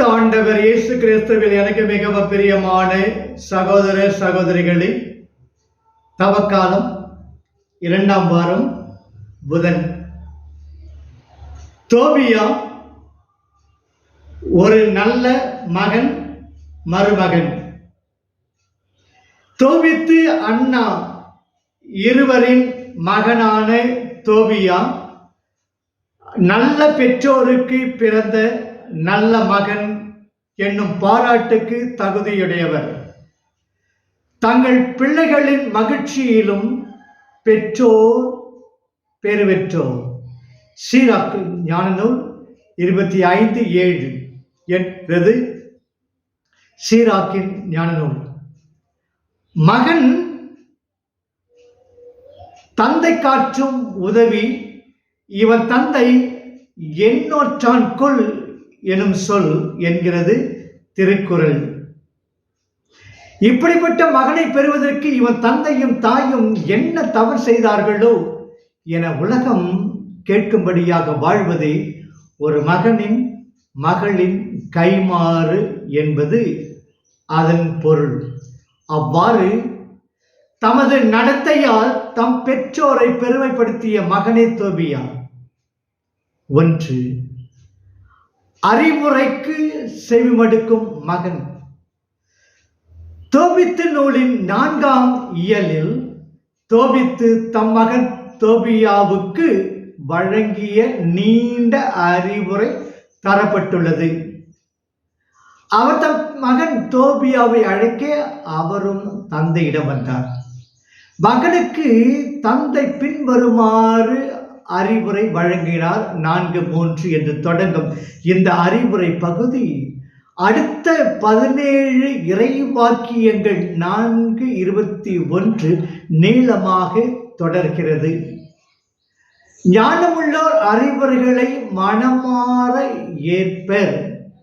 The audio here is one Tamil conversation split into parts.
ஆண்டவர் இயேசு கிறிஸ்துவில் எனக்கு மிகவும் பிரியமான சகோதர சகோதரிகளே தவக்காலம் இரண்டாம் வாரம் புதன். தோபியா ஒரு நல்ல மகன் மருமகன். தோபித்து அண்ணா இருவரின் மகனான தோபியா நல்ல பெற்றோருக்கு பிறந்த நல்ல மகன் என்னும் பாராட்டுக்கு தகுதியுடையவர். தங்கள் பிள்ளைகளின் மகிழ்ச்சியிலும் பெற்றோர் பெருவெற்றோர். சீராக்கு ஞான நூல் இருபத்தி ஐந்து ஏழு என்பது சீராக்கின் ஞான நூல் மகன் தந்தை காற்றும் உதவி இவன் தந்தை எண்ணோற்றான் கொள் எனும் சொல் என்கிறது திருக்குறள். இப்படிப்பட்ட மகனை பெறுவதற்கு இவன் தந்தையும் தாயும் என்ன தவறு செய்தார்களோ என உலகம் கேட்கும்படியாக வாழ்வதே ஒரு மகனின் மகளின் கைமாறு என்பது அதன் பொருள். அவ்வாறு தமது நடத்தையால் தம் பெற்றோரை பெருமைப்படுத்திய மகனே தோபியா. ஒன்று அறிவுரைக்கு செவிமடுக்கும் மகன். தோபித்து நூலின் நான்காம் இயலில் தோபித்து தம் மகன் தோபியாவுக்கு வழங்கிய நீண்ட அறிவுரை தரப்பட்டுள்ளது. அவர் தம் மகன் தோபியாவை அழைக்க அவரும் தந்தையிடம் வந்தார். மகனுக்கு தந்தை பின்வருமாறு அறிவுரை வழங்கினார். நான்கு மூன்று என்று தொடங்கும் இந்த அறிவுரை பகுதி. அடுத்த பதினேழு இறைவாக்கியங்கள் நான்கு இருபத்தி ஒன்று நீளமாக தொடர்கிறது. ஞானமுள்ளோர் அறிவுரைகளை மனமாற ஏற்பர்.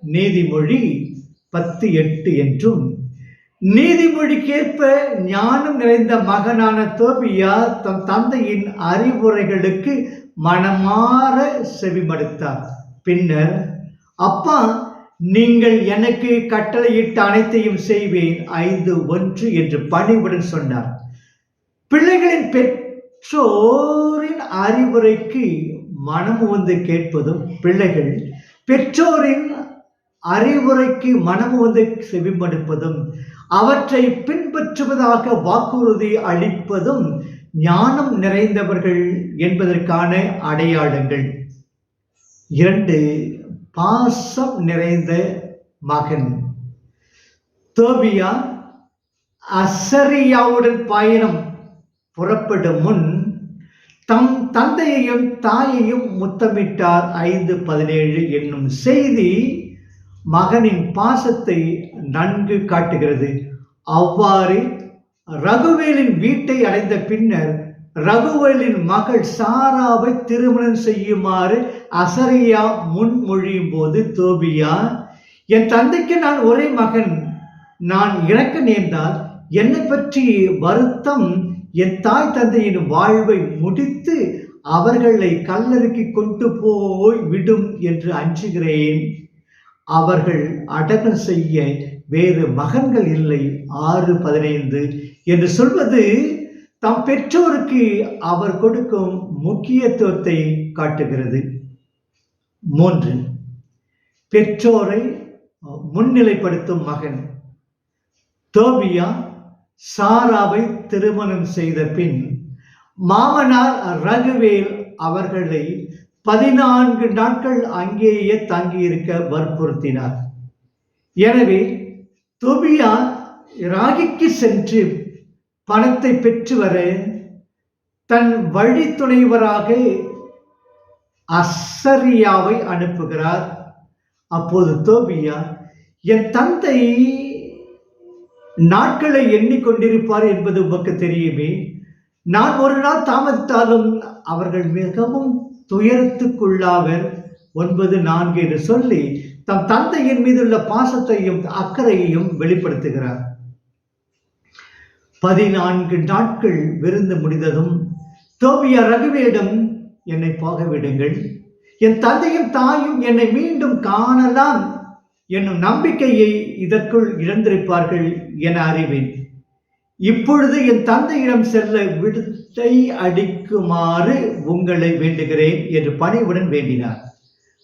நீதிமொழி பத்து எட்டு என்றும் நீதிமொழிக்கேற்ப ஞானம் நிறைந்த மகனான தோபியா தன் தந்தையின் அறிவுரைகளுக்கு மனமாற செவிமடுத்தார். பின்னர் அப்பா நீங்கள் எனக்கு கட்டளையிட்ட அனைத்தையும் செய்வேன் ஐந்து ஒன்று என்று பணிவுடன் சொன்னார். பிள்ளைகளின் பெற்றோரின் அறிவுரைக்கு மனம் வந்து கேட்பதும் பிள்ளைகள் பெற்றோரின் அறிவுரைக்கு மனம் வந்து செவிமடுப்பதும் அவற்றை பின்பற்றுவதாக வாக்குறுதி அளிப்பதும் ஞானம் நிறைந்தவர்கள் என்பதற்கான அடையாளங்கள். இரண்டு பாசம் நிறைந்த மகன். தோபியா அசரியாவுடன் பயணம் புறப்படும் முன் தம் தந்தையையும் தாயையும் முத்தமிட்டார். ஐந்து பதினேழு என்னும் செய்தி மகனின் பாசத்தை நன்கு காட்டுகிறது. அவ்வாறு ரகுவேலின் வீட்டை அடைந்த பின்னர் ரகுவேலின் மகள் சாராவை திருமணம் செய்யுமாறு அசரியா முன்மொழியும் போது தோபியா என் தந்தைக்கு நான் ஒரே மகன். நான் இறக்க நேர்ந்தால் என்னை பற்றி வருத்தம். என் தாய் தந்தையின் வாழ்வை முடித்து அவர்களை கல்லறுக்கி கொண்டு போய் விடும் என்று அஞ்சுகிறேன். அவர்கள் அடக்கம் செய்ய வேறு மகன்கள் இல்லை. ஆறு பதினைந்து. என்று சொல்வது தம் பெற்றோருக்கு அவர் கொடுக்கும் முக்கியத்துவத்தை காட்டுகிறது. மூன்று. பெற்றோரை முன்னிலைப்படுத்தும் மகன். தோபியா சாராவை திருமணம் செய்த பின் மாமனார் ரகுவேல் அவர்களை பதினான்கு நாட்கள் அங்கேயே தங்கியிருக்க வற்புறுத்தினார். எனவே தொபியா ராகிக்கு சென்று பணத்தை பெற்று வர தன் வழித்துணைவராக அசரியாவை அனுப்புகிறார். அப்போது தோபியா என் தந்தை நாட்களை எண்ணிக்கொண்டிருப்பார் என்பது உமக்கு தெரியுமே. நான் ஒரு நாள் தாமதித்தாலும் அவர்கள் மிகவும் துயரத்துக்குள்ளாவர். ஒன்பது நான்கு என்று சொல்லி தம் தந்தையின் மீதுள்ள பாசத்தையும் அக்கறையையும் வெளிப்படுத்துகிறார். பதினான்கு நாட்கள் விருந்து முடிந்ததும் தோபியா ரகுவேடம் என்னை போக விடுங்கள் என் தந்தையும் தாயும் என்னை மீண்டும் காணலாம். என்னும் நம்பிக்கையை இதற்குள் இழந்திருப்பார்கள் என அறிவேன். இப்பொழுது என் தந்தையிடம் செல்ல விடுத்தை அடிக்குமாறு உங்களை வேண்டுகிறேன் என்று பணிவுடன் வேண்டினார்.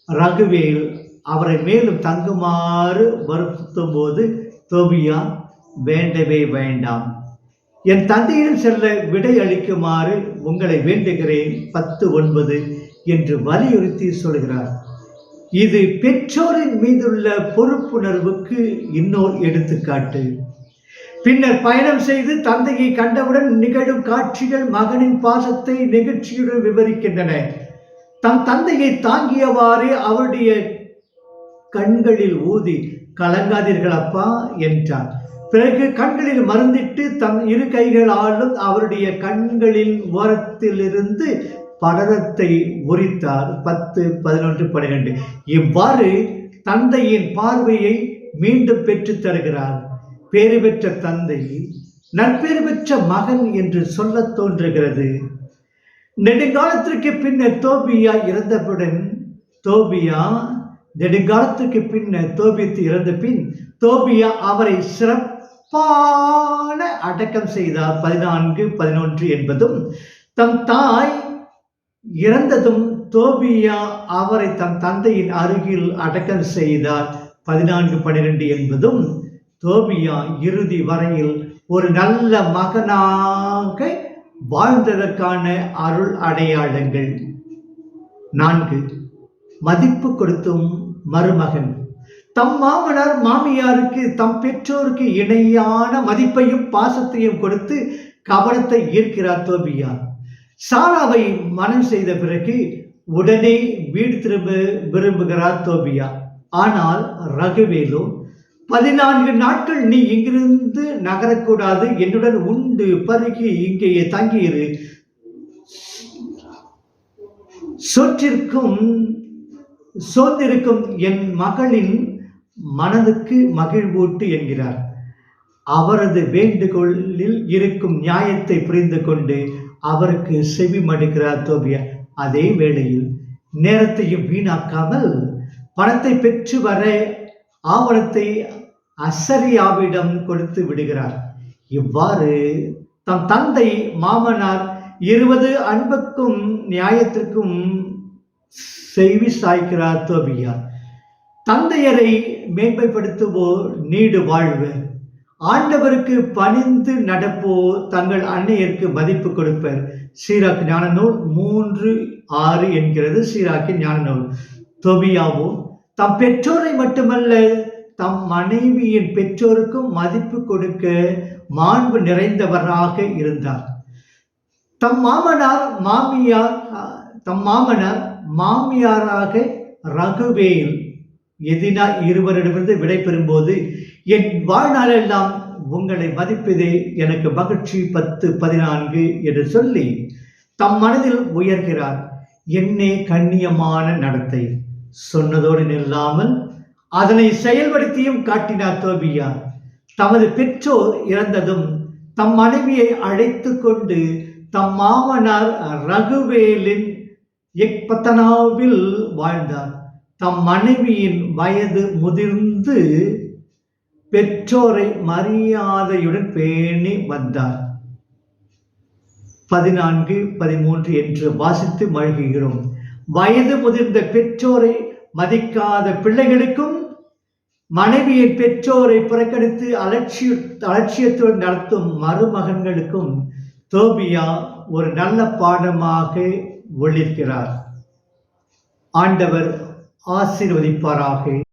ரகுவேல் அவரை மேலும் தங்குமாறு வற்புறுத்தும் போது தோபியா வேண்டவே வேண்டாம். என் தந்தையிடம் செல்ல விடை அளிக்குமாறு உங்களை வேண்டுகிறேன் பத்து ஒன்பது என்று வலியுறுத்தி சொல்கிறார். இது பெற்றோரின் மீதுள்ள பொறுப்புணர்வுக்கு இன்னொரு எடுத்துக்காட்டு. பின்னர் பயணம் செய்து தந்தையை கண்டவுடன் நிகழும் காட்சிகள் மகனின் பாசத்தை நெகிழ்ச்சியுடன் விவரிக்கின்றன. தம் தந்தையை தாங்கியவாறே அவருடைய கண்களில் ஊதி கலங்காதீர்கள் அப்பா என்றார் பிறகு கண்களில் மருந்திட்டு தன் இரு கைகளாலும் அவருடைய கண்களின் ஓரத்திலிருந்து படலத்தை உரித்தார். பத்து பதினொன்று பன்னிரெண்டு இவ்வாறு தந்தையின் பார்வையை மீண்டும் பெற்றுத் தருகிறார். பேறு பெற்ற தந்தை நற்பேறு பெற்ற மகன் என்று சொல்லத் தோன்றுகிறது. நெடுங்காலத்திற்கு பின்னர் தோபியா இறந்தவுடன் தோபியா நெடுங்காலத்திற்கு பின்னர் தோபித்து இறந்த பின் தோபியா அவரை சிறப்பான அடக்கம் செய்தார். பதினான்கு பதினொன்று என்பதும் தம் தாய் இறந்ததும் தோபியா அவரை தம் தந்தையின் அருகில் அடக்கம் செய்தார். பதினான்கு பன்னிரெண்டு என்பதும் தோபியா இறுதி வரையில் ஒரு நல்ல மகனாக வாழ்ந்ததற்கான அருள் அடையாளங்கள். நான்கு மதிப்பு கொடுத்தும் மருமகன். தம் மாமனார் மாமியாருக்கு தம் பெற்றோருக்கு இணையான மதிப்பையும் பாசத்தையும் கொடுத்து கவனத்தை ஈர்க்கிறார் தோபியா. சாராவை மனம் செய்த பிறகு உடனே வீடு திரும்ப விரும்புகிறார் தோபியா. ஆனால் ரகுவேலோ பதினான்கு நாட்கள் நீ இங்கிருந்து நகரக்கூடாது. என்னுடன் உண்டு. பருகி இங்கேயே தங்கியிரு. சொற்றிற்கும் சோர்ந்திருக்கும் என் மகளின் மனதுக்கு மகிழ்வூட்டு என்கிறார். அவரது வேண்டுகோளில் இருக்கும் நியாயத்தை புரிந்து கொண்டு அவருக்கு செவி மடுக்கிறார் தோபியா. அதே வேளையில் நேரத்தையும் வீணாக்காமல் பணத்தை பெற்று வர ஆவணத்தை அசரியாவிடம் கொடுத்து விடுகிறார். இவ்வாறு தம் தந்தை மாமனார் இருபது அன்புக்கும் நியாயத்திற்கும் செய்வி சாய்க்கிறார் தோபியார். தந்தையரை மேன்மைப்படுத்துவோர் நீடு வாழ்வர். ஆண்டவருக்கு பணிந்து நடப்போ தங்கள் அன்னையருக்கு மதிப்பு கொடுப்பர். சீராக் ஞான நூல் மூன்று ஆறு என்கிறது சீராக்கின் ஞான நூல் தொபியாவோ தம் பெற்றோரை மட்டுமல்ல தம் மனைவியின் பெற்றோருக்கும் மதிப்பு கொடுக்க மாண்பு நிறைந்தவராக இருந்தார். தம் மாமனார் மாமியார் தம் மாமனார் மாமியாராக ரகுவேல் எதினா இருவரிடமிருந்து விடை பெறும்போது என் வாழ்நாளெல்லாம் உங்களை மதிப்பதே எனக்கு மகிழ்ச்சி பத்து பதினான்கு என்று சொல்லி தம் மனதில் உயர்கிறார். என்னே கண்ணியமான நடத்தை சொன்னதோடு நில்லாமல் அதனை செயல்படுத்தியும் காட்டினார் தோபியா. தமது பெற்றோர் இறந்ததும் தம் மனைவியை அழைத்து கொண்டு தம் மாமனார் ரகுவேலின் எக்பத்தனாவில் வாழ்ந்தார். தம் மனைவியின் வயது முதிர்ந்து பெற்றோரை மரியாதையுடன் பேணி வந்தார். பதினான்கு பதிமூன்று என்று வாசித்து மழுகுகிறோம் வயது முதிர்ந்த பெற்றோரை மதிக்காத பிள்ளைகளுக்கும் மனைவியின் பெற்றோரை புறக்கணித்து அலட்சிய அலட்சியத்துடன் நடத்தும் மருமகன்களுக்கும் தோபியா ஒரு நல்ல பாடமாக ஒளிர்கிறார். ஆண்டவர் ஆசீர்வதிப்பாராக.